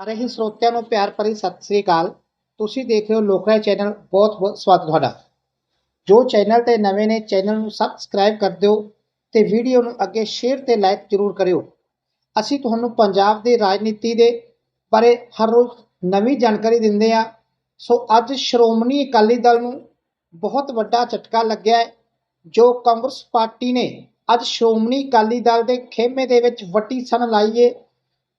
ਸਾਰੇ ਹੀ ਸਰੋਤਿਆਂ ਨੂੰ ਪਿਆਰ ਭਰੀ ਸਤਿ ਸ੍ਰੀ ਅਕਾਲ। ਤੁਸੀਂ ਦੇਖ ਰਹੇ ਹੋ ਲੋਕਰਾਏ ਚੈਨਲ, ਬਹੁਤ ਬਹੁਤ ਸਵਾਗਤ ਤੁਹਾਡਾ। ਜੋ ਚੈਨਲ ਤੇ ਨਵੇਂ ਨੇ, ਚੈਨਲ ਨੂੰ ਸਬਸਕ੍ਰਾਈਬ ਕਰ ਦਿਓ ਤੇ ਵੀਡੀਓ ਨੂੰ ਅੱਗੇ ਸ਼ੇਅਰ ਤੇ ਲਾਈਕ ਜ਼ਰੂਰ ਕਰਿਓ। ਅਸੀਂ ਤੁਹਾਨੂੰ ਪੰਜਾਬ ਦੀ ਰਾਜਨੀਤੀ ਦੇ ਬਾਰੇ ਹਰ ਰੋਜ਼ ਨਵੀਂ ਜਾਣਕਾਰੀ ਦਿੰਦੇ ਆ ਸੋ ਅੱਜ ਸ਼੍ਰੋਮਣੀ ਅਕਾਲੀ ਦਲ ਨੂੰ ਬਹੁਤ ਵੱਡਾ ਝਟਕਾ ਲੱਗਿਆ ਜੋ ਕਾਂਗਰਸ ਪਾਰਟੀ ਨੇ ਅੱਜ ਸ਼੍ਰੋਮਣੀ ਅਕਾਲੀ ਦਲ ਦੇ ਖੇਮੇ ਦੇ ਵਿੱਚ ਵੱਡੀ ਸਨ ਲਾਈਏ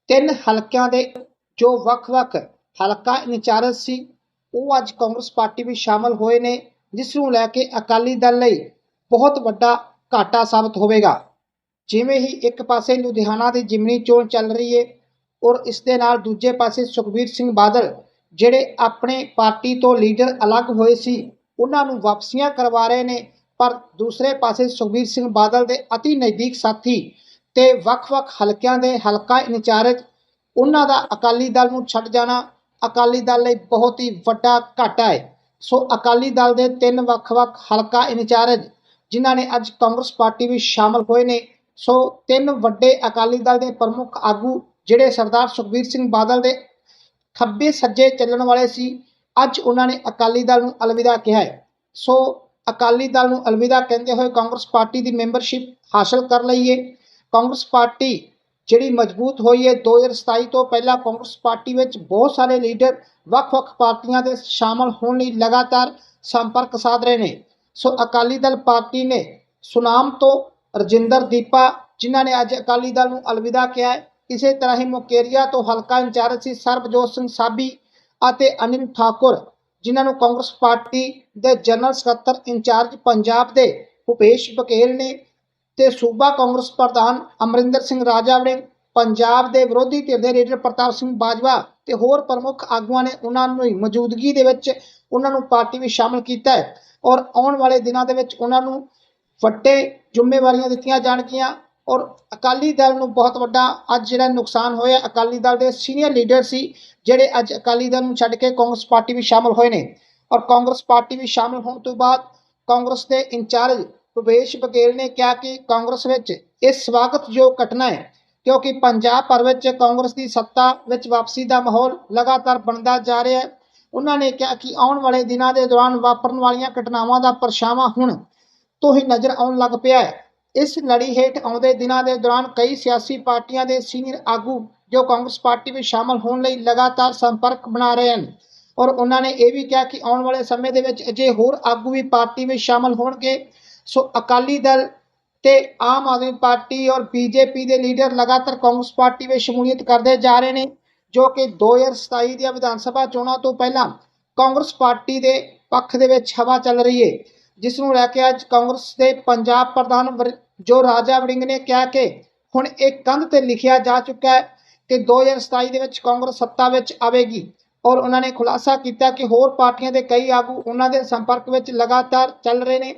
ਤਿੰਨ ਹਲਕਿਆਂ ਦੇ ਜੋ ਵੱਖ-ਵੱਖ ਹਲਕਾ ਇੰਚਾਰਜ ਸੀ, ਉਹ ਅੱਜ ਕਾਂਗਰਸ ਪਾਰਟੀ ਵਿੱਚ ਸ਼ਾਮਲ ਹੋਏ ਨੇ, ਜਿਸ ਨੂੰ ਲੈ ਕੇ ਅਕਾਲੀ ਦਲ ਲਈ ਬਹੁਤ ਵੱਡਾ ਘਾਟਾ ਸਾਬਤ ਹੋਵੇਗਾ। ਜਿਵੇਂ ਹੀ ਇੱਕ ਪਾਸੇ ਲੁਧਿਆਣਾ ਦੀ ਜਿਮਨੀ ਚੋਣ ਚੱਲ ਰਹੀ ਹੈ ਔਰ ਇਸ ਦੇ ਨਾਲ ਦੂਜੇ ਪਾਸੇ ਸੁਖਬੀਰ ਸਿੰਘ ਬਾਦਲ, ਜਿਹੜੇ ਆਪਣੇ ਪਾਰਟੀ ਤੋਂ ਲੀਡਰ ਅਲੱਗ ਹੋਏ ਸੀ, ਉਹਨਾਂ ਨੂੰ ਵਾਪਸੀਆਂ ਕਰਵਾ ਰਹੇ ਨੇ, ਪਰ ਦੂਸਰੇ ਪਾਸੇ ਸੁਖਬੀਰ ਸਿੰਘ ਬਾਦਲ ਦੇ ਅਤੀ ਨਜ਼ਦੀਕ ਸਾਥੀ ਤੇ ਵੱਖ-ਵੱਖ ਹਲਕਿਆਂ ਦੇ ਹਲਕਾ ਇੰਚਾਰਜ ਉਹਨਾਂ ਦਾ ਅਕਾਲੀ ਦਲ ਨੂੰ ਛੱਡ ਜਾਣਾ ਅਕਾਲੀ ਦਲ ਲਈ ਬਹੁਤ ਹੀ ਵੱਡਾ ਘਾਟਾ ਹੈ। ਸੋ ਅਕਾਲੀ ਦਲ ਦੇ ਤਿੰਨ ਵੱਖ-ਵੱਖ ਹਲਕਾ ਇੰਚਾਰਜ, ਜਿਨ੍ਹਾਂ ਨੇ ਅੱਜ ਕਾਂਗਰਸ ਪਾਰਟੀ ਵਿੱਚ ਸ਼ਾਮਲ ਹੋਏ ਨੇ, ਸੋ ਤਿੰਨ ਵੱਡੇ ਅਕਾਲੀ ਦਲ ਦੇ ਪ੍ਰਮੁੱਖ ਆਗੂ ਜਿਹੜੇ ਸਰਦਾਰ ਸੁਖਬੀਰ ਸਿੰਘ ਬਾਦਲ ਦੇ ਖੱਬੇ ਸੱਜੇ ਚੱਲਣ ਵਾਲੇ ਸੀ, ਅੱਜ ਉਹਨਾਂ ਨੇ ਅਕਾਲੀ ਦਲ ਨੂੰ ਅਲਵਿਦਾ ਕਿਹਾ ਹੈ। ਸੋ ਅਕਾਲੀ ਦਲ ਨੂੰ ਅਲਵਿਦਾ ਕਹਿੰਦੇ ਹੋਏ ਕਾਂਗਰਸ ਪਾਰਟੀ ਦੀ ਮੈਂਬਰਸ਼ਿਪ ਹਾਸਲ ਕਰ ਲਈ ਹੈ ਕਾਂਗਰਸ ਪਾਰਟੀ ਜਿਹੜੀ ਮਜ਼ਬੂਤ ਹੋਈ ਹੈ 2027 ਤੋਂ ਪਹਿਲਾਂ ਕਾਂਗਰਸ ਪਾਰਟੀ ਵਿੱਚ ਬਹੁਤ ਸਾਰੇ ਲੀਡਰ ਵੱਖ-ਵੱਖ ਪਾਰਟੀਆਂ ਦੇ ਸ਼ਾਮਲ ਹੋਣ ਲਈ ਲਗਾਤਾਰ ਸੰਪਰਕ ਸਾਧ ਰਹੇ ਨੇ। ਸੋ ਅਕਾਲੀ ਦਲ ਪਾਰਟੀ ਨੇ ਸੁਨਾਮ ਤੋਂ ਰਜਿੰਦਰ ਦੀਪਾ, ਜਿਨ੍ਹਾਂ ਨੇ ਅੱਜ ਅਕਾਲੀ ਦਲ ਨੂੰ ਅਲਵਿਦਾ ਕਿਹਾ ਹੈ, ਇਸੇ ਤਰ੍ਹਾਂ ਹੀ ਮੁਕੇਰੀਆ ਤੋਂ ਹਲਕਾ ਇੰਚਾਰਜ ਸੀ ਸਰਬਜੋਤ ਸਿੰਘ ਸਾਬੀ ਅਤੇ ਅਨਿਲ ਠਾਕੁਰ, ਜਿਨ੍ਹਾਂ ਨੂੰ ਕਾਂਗਰਸ ਪਾਰਟੀ ਦੇ ਜਨਰਲ ਸਕੱਤਰ ਇੰਚਾਰਜ ਪੰਜਾਬ ਦੇ ਭੁਪੇਸ਼ ਬਘੇਲ ਨੇ ਤੇ ਸੂਬਾ ਕਾਂਗਰਸ ਪ੍ਰਧਾਨ ਅਮਰਿੰਦਰ ਸਿੰਘ ਰਾਜਾ ਵੜਿੰਗ ਪੰਜਾਬ ਦੇ ਵਿਰੋਧੀ ਧਿਰ ਦੇ ਲੀਡਰ ਪ੍ਰਤਾਪ ਸਿੰਘ ਬਾਜਵਾ ਤੇ ਹੋਰ ਪ੍ਰਮੁੱਖ ਆਗੂਆਂ ਨੇ ਉਹਨਾਂ ਨੂੰ ਮੌਜੂਦਗੀ ਦੇ ਵਿੱਚ ਉਹਨਾਂ ਨੂੰ ਪਾਰਟੀ ਵਿੱਚ ਸ਼ਾਮਲ ਕੀਤਾ ਹੈ ਔਰ ਆਉਣ ਵਾਲੇ ਦਿਨਾਂ ਦੇ ਵਿੱਚ ਉਹਨਾਂ ਨੂੰ ਵੱਡੇ ਜ਼ਿੰਮੇਵਾਰੀਆਂ ਦਿੱਤੀਆਂ ਜਾਣਗੀਆਂ ਔਰ ਅਕਾਲੀ ਦਲ ਨੂੰ ਬਹੁਤ ਵੱਡਾ ਅੱਜ ਜਿਹੜਾ ਨੁਕਸਾਨ ਹੋਇਆ, ਅਕਾਲੀ ਦਲ ਦੇ ਸੀਨੀਅਰ ਲੀਡਰ ਸੀ ਜਿਹੜੇ ਅੱਜ ਅਕਾਲੀ ਦਲ ਨੂੰ ਛੱਡ ਕੇ ਕਾਂਗਰਸ ਪਾਰਟੀ ਵਿੱਚ ਸ਼ਾਮਲ ਹੋਏ ਨੇ ਔਰ ਕਾਂਗਰਸ ਪਾਰਟੀ ਵਿੱਚ ਸ਼ਾਮਲ ਹੋਣ ਤੋਂ ਬਾਅਦ ਕਾਂਗਰਸ ਦੇ ਇੰਚਾਰਜ ਭੁਪੇਸ਼ ਬਘੇਲ ਨੇ ਕਿਹਾ ਕਿ ਕਾਂਗਰਸ ਵਿੱਚ ਇਹ ਸਵਾਗਤਯੋਗ ਘਟਨਾ ਹੈ, ਕਿਉਂਕਿ ਪੰਜਾਬ ਭਰ ਵਿੱਚ ਕਾਂਗਰਸ ਦੀ ਸੱਤਾ ਵਿੱਚ ਵਾਪਸੀ ਦਾ ਮਾਹੌਲ ਲਗਾਤਾਰ ਬਣਦਾ ਜਾ ਰਿਹਾ ਹੈ। ਉਹਨਾਂ ਨੇ ਕਿਹਾ ਕਿ ਆਉਣ ਵਾਲੇ ਦਿਨਾਂ ਦੇ ਦੌਰਾਨ ਵਾਪਰਨ ਵਾਲੀਆਂ ਘਟਨਾਵਾਂ ਦਾ ਪਰਛਾਵਾਂ ਹੁਣ ਤੋਂ ਹੀ ਨਜ਼ਰ ਆਉਣ ਲੱਗ ਪਿਆ ਹੈ। ਇਸ ਲੜੀ ਹੇਠ ਆਉਂਦੇ ਦਿਨਾਂ ਦੇ ਦੌਰਾਨ ਕਈ ਸਿਆਸੀ ਪਾਰਟੀਆਂ ਦੇ ਸੀਨੀਅਰ ਆਗੂ ਜੋ ਕਾਂਗਰਸ ਪਾਰਟੀ ਵਿੱਚ ਸ਼ਾਮਲ ਹੋਣ ਲਈ ਲਗਾਤਾਰ ਸੰਪਰਕ ਬਣਾ ਰਹੇ ਹਨ ਔਰ ਉਹਨਾਂ ਨੇ ਇਹ ਵੀ ਕਿਹਾ ਕਿ ਆਉਣ ਵਾਲੇ ਸਮੇਂ ਦੇ ਵਿੱਚ ਅਜੇ ਹੋਰ ਆਗੂ ਵੀ ਪਾਰਟੀ ਵਿੱਚ ਸ਼ਾਮਲ ਹੋਣਗੇ। ਸੋ ਅਕਾਲੀ ਦਲ ਤੇ ਆਮ ਆਦਮੀ ਪਾਰਟੀ ਔਰ ਬੀਜੇਪੀ ਦੇ ਲੀਡਰ ਲਗਾਤਾਰ ਕਾਂਗਰਸ ਪਾਰਟੀ ਵਿੱਚ ਸ਼ਮੂਲੀਅਤ ਕਰਦੇ ਜਾ ਰਹੇ ਨੇ, ਜੋ ਕਿ 2027 ਦੀਆਂ ਵਿਧਾਨ ਸਭਾ ਚੋਣਾਂ ਤੋਂ ਪਹਿਲਾਂ ਕਾਂਗਰਸ ਪਾਰਟੀ ਦੇ ਪੱਖ ਦੇ ਵਿੱਚ ਹਵਾ ਚੱਲ ਰਹੀ ਹੈ ਜਿਸ ਨੂੰ ਲੈ ਕੇ ਅੱਜ ਕਾਂਗਰਸ ਦੇ ਪੰਜਾਬ ਪ੍ਰਧਾਨ ਜੋ ਰਾਜਾ ਵੜਿੰਗ ਨੇ ਕਿਹਾ ਕਿ ਹੁਣ ਇਹ ਕੰਧ ਤੇ ਲਿਖਿਆ ਜਾ ਚੁੱਕਾ ਹੈ ਕਿ 2027 ਦੇ ਵਿੱਚ ਕਾਂਗਰਸ ਸੱਤਾ ਵਿੱਚ ਆਵੇਗੀ ਔਰ ਉਹਨਾਂ ਨੇ ਖੁਲਾਸਾ ਕੀਤਾ ਕਿ ਹੋਰ ਪਾਰਟੀਆਂ ਦੇ ਕਈ ਆਗੂ ਉਹਨਾਂ ਦੇ ਸੰਪਰਕ ਵਿੱਚ ਲਗਾਤਾਰ ਚੱਲ ਰਹੇ ਨੇ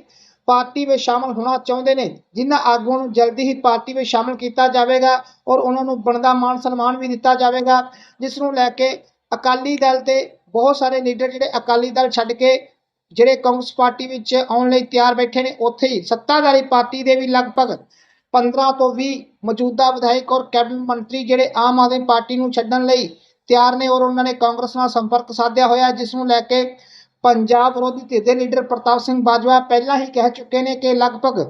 ਪਾਰਟੀ ਵਿੱਚ ਸ਼ਾਮਲ ਹੋਣਾ ਚਾਹੁੰਦੇ ਨੇ। ਜਿਨ੍ਹਾਂ ਆਗੂਆਂ ਨੂੰ ਜਲਦੀ ਹੀ ਪਾਰਟੀ ਵਿੱਚ ਸ਼ਾਮਲ ਕੀਤਾ ਜਾਵੇਗਾ ਔਰ ਉਹਨਾਂ ਨੂੰ ਬਣਦਾ ਮਾਣ ਸਨਮਾਨ ਵੀ ਦਿੱਤਾ ਜਾਵੇਗਾ, ਜਿਸ ਨੂੰ ਲੈ ਕੇ ਅਕਾਲੀ ਦਲ ਤੇ ਬਹੁਤ ਸਾਰੇ ਲੀਡਰ ਜਿਹੜੇ ਅਕਾਲੀ ਦਲ ਛੱਡ ਕੇ ਜਿਹੜੇ ਕਾਂਗਰਸ ਪਾਰਟੀ ਵਿੱਚ ਆਉਣ ਲਈ ਤਿਆਰ ਬੈਠੇ ਨੇ, ਉੱਥੇ ਹੀ ਸੱਤਾਧਾਰੀ ਪਾਰਟੀ ਦੇ ਵੀ ਲਗਭਗ 15 ਤੋਂ 20 ਮੌਜੂਦਾ ਵਿਧਾਇਕ ਔਰ ਕੈਬਨਿਟ ਮੰਤਰੀ ਜਿਹੜੇ ਆਮ ਆਦਮੀ ਪਾਰਟੀ ਨੂੰ ਛੱਡਣ ਲਈ ਤਿਆਰ ਨੇ ਔਰ ਉਹਨਾਂ ਨੇ ਕਾਂਗਰਸ ਨਾਲ ਸੰਪਰਕ ਸਾਧਿਆ ਹੋਇਆ, ਜਿਸ ਨੂੰ ਲੈ ਕੇ ਪੰਜਾਬ ਵਿਰੋਧੀ ਧਿਰ ਦੇ ਲੀਡਰ ਪ੍ਰਤਾਪ ਸਿੰਘ ਬਾਜਵਾ ਪਹਿਲਾਂ ਹੀ ਕਹਿ ਚੁੱਕੇ ਨੇ ਕਿ ਲਗਭਗ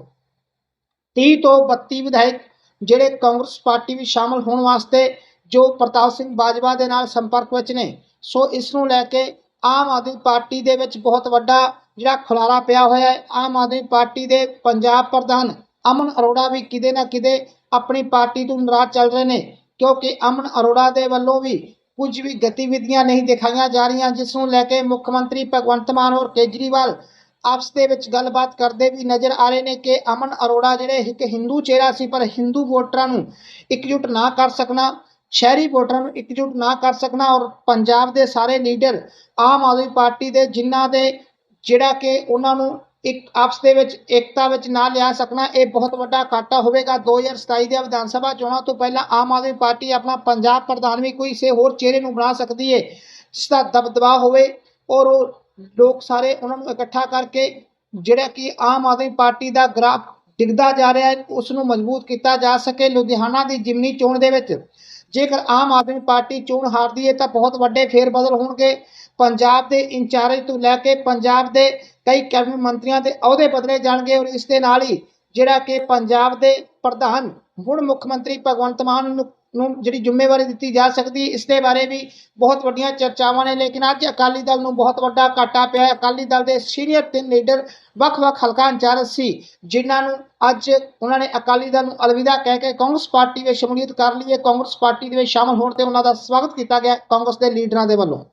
30 ਤੋਂ 32 ਵਿਧਾਇਕ ਜਿਹੜੇ ਕਾਂਗਰਸ ਪਾਰਟੀ ਵਿੱਚ ਸ਼ਾਮਲ ਹੋਣ ਵਾਸਤੇ ਜੋ ਪ੍ਰਤਾਪ ਸਿੰਘ ਬਾਜਵਾ ਦੇ ਨਾਲ ਸੰਪਰਕ ਵਿੱਚ ਨੇ, ਸੋ ਇਸ ਨੂੰ ਲੈ ਕੇ ਆਮ ਆਦਮੀ ਪਾਰਟੀ ਦੇ ਵਿੱਚ ਬਹੁਤ ਵੱਡਾ ਜਿਹੜਾ ਖੁਲਾਰਾ ਪਿਆ ਹੋਇਆ ਹੈ। ਆਮ ਆਦਮੀ ਪਾਰਟੀ ਦੇ ਪੰਜਾਬ ਪ੍ਰਧਾਨ ਅਮਨ ਅਰੋੜਾ ਵੀ ਕਿਤੇ ਨਾ ਕਿਤੇ ਆਪਣੀ ਪਾਰਟੀ ਤੋਂ ਨਾਰਾਜ਼ ਚੱਲ ਰਹੇ ਨੇ, ਕਿਉਂਕਿ ਅਮਨ ਅਰੋੜਾ ਦੇ ਵੱਲੋਂ ਵੀ ਕੁਝ ਵੀ ਗਤੀਵਿਧੀਆਂ ਨਹੀਂ ਦਿਖਾਈਆਂ ਜਾ ਰਹੀਆਂ, ਜਿਸ ਨੂੰ ਲੈ ਕੇ ਮੁੱਖ ਮੰਤਰੀ ਭਗਵੰਤ ਮਾਨ ਔਰ ਕੇਜਰੀਵਾਲ ਆਪਸ ਦੇ ਵਿੱਚ ਗੱਲਬਾਤ ਕਰਦੇ ਵੀ ਨਜ਼ਰ ਆ ਰਹੇ ਨੇ ਕਿ ਅਮਨ ਅਰੋੜਾ ਜਿਹੜੇ ਇੱਕ ਹਿੰਦੂ ਚਿਹਰਾ ਸੀ, ਪਰ ਹਿੰਦੂ ਵੋਟਰਾਂ ਨੂੰ ਇਕਜੁੱਟ ਨਾ ਕਰ ਸਕਣਾ, ਸ਼ਹਿਰੀ ਵੋਟਰਾਂ ਨੂੰ ਇਕਜੁੱਟ ਨਾ ਕਰ ਸਕਣਾ ਔਰ ਪੰਜਾਬ ਦੇ ਸਾਰੇ ਲੀਡਰ ਆਮ ਆਦਮੀ ਪਾਰਟੀ ਦੇ ਜਿਨ੍ਹਾਂ ਦੇ ਜਿਹੜਾ ਕਿ ਉਹਨਾਂ ਨੂੰ ਇੱਕ ਆਪਸ ਦੇ ਵਿੱਚ ਏਕਤਾ ਵਿੱਚ ਨਾ ਲਿਆ ਸਕਣਾ, ਇਹ ਬਹੁਤ ਵੱਡਾ ਘਾਟਾ ਹੋਵੇਗਾ। 2027 ਦੀਆਂ ਵਿਧਾਨ ਸਭਾ ਚੋਣਾਂ ਤੋਂ ਪਹਿਲਾਂ ਆਮ ਆਦਮੀ ਪਾਰਟੀ ਆਪਣਾ ਪੰਜਾਬ ਪ੍ਰਧਾਨ ਵੀ ਕੋਈ ਸੇ ਹੋਰ ਚਿਹਰੇ ਨੂੰ ਬਣਾ ਸਕਦੀ ਹੈ ਜਿਸ ਦਾ ਦਬਦਬਾ ਹੋਵੇ ਔਰ ਉਹ ਲੋਕ ਸਾਰੇ ਉਹਨਾਂ ਨੂੰ ਇਕੱਠਾ ਕਰਕੇ ਜਿਹੜਾ ਕਿ ਆਮ ਆਦਮੀ ਪਾਰਟੀ ਦਾ ਗ੍ਰਾਫ ਡਿੱਗਦਾ ਜਾ ਰਿਹਾ ਹੈ, ਉਸ ਨੂੰ ਮਜ਼ਬੂਤ ਕੀਤਾ ਜਾ ਸਕੇ ਲੁਧਿਆਣਾ ਦੀ ਜਿਮਨੀ ਚੋਣ ਦੇ ਵਿੱਚ। ਜੇਕਰ ਆਮ ਆਦਮੀ ਪਾਰਟੀ ਚੋਣ ਹਾਰਦੀ ਹੈ ਤਾਂ ਬਹੁਤ ਵੱਡੇ ਫੇਰ ਬਦਲ ਹੋਣਗੇ। ਪੰਜਾਬ ਦੇ ਇੰਚਾਰਜ ਤੋਂ ਲੈ ਕੇ ਪੰਜਾਬ ਦੇ ਕਈ ਕੈਬਨਿਟ ਮੰਤਰੀਆਂ ਦੇ ਅਹੁਦੇ ਬਦਲੇ ਜਾਣਗੇ ਔਰ ਇਸ ਦੇ ਨਾਲ ਹੀ ਜਿਹੜਾ ਕਿ ਪੰਜਾਬ ਦੇ ਪ੍ਰਧਾਨ, ਹੁਣ ਮੁੱਖ ਮੰਤਰੀ ਭਗਵੰਤ ਮਾਨ ਨੂੰ ਜਿਹੜੀ ਜ਼ਿੰਮੇਵਾਰੀ ਦਿੱਤੀ ਜਾ ਸਕਦੀ, ਇਸ ਦੇ ਬਾਰੇ ਵੀ ਬਹੁਤ ਵੱਡੀਆਂ ਚਰਚਾਵਾਂ ਨੇ, ਲੇਕਿਨ ਅੱਜ ਅਕਾਲੀ ਦਲ ਨੂੰ ਬਹੁਤ ਵੱਡਾ ਘਾਟਾ ਪਿਆ ਹੈ। ਅਕਾਲੀ ਦਲ ਦੇ ਸੀਨੀਅਰ ਤਿੰਨ ਲੀਡਰ ਵੱਖ-ਵੱਖ ਹਲਕਾ ਇੰਚਾਰਜ ਸੀ, ਜਿਨ੍ਹਾਂ ਨੂੰ ਅੱਜ ਉਹਨਾਂ ਨੇ ਅਕਾਲੀ ਦਲ ਨੂੰ ਅਲਵਿਦਾ ਕਹਿ ਕੇ ਕਾਂਗਰਸ ਪਾਰਟੀ ਵਿੱਚ ਸ਼ਮੂਲੀਅਤ ਕਰ ਲਈ ਹੈ। ਕਾਂਗਰਸ ਪਾਰਟੀ ਦੇ ਵਿੱਚ ਸ਼ਾਮਲ ਹੋਣ ਤੇ ਉਹਨਾਂ ਦਾ ਸਵਾਗਤ ਕੀਤਾ ਗਿਆ ਕਾਂਗਰਸ ਦੇ ਲੀਡਰਾਂ ਦੇ ਵੱਲੋਂ।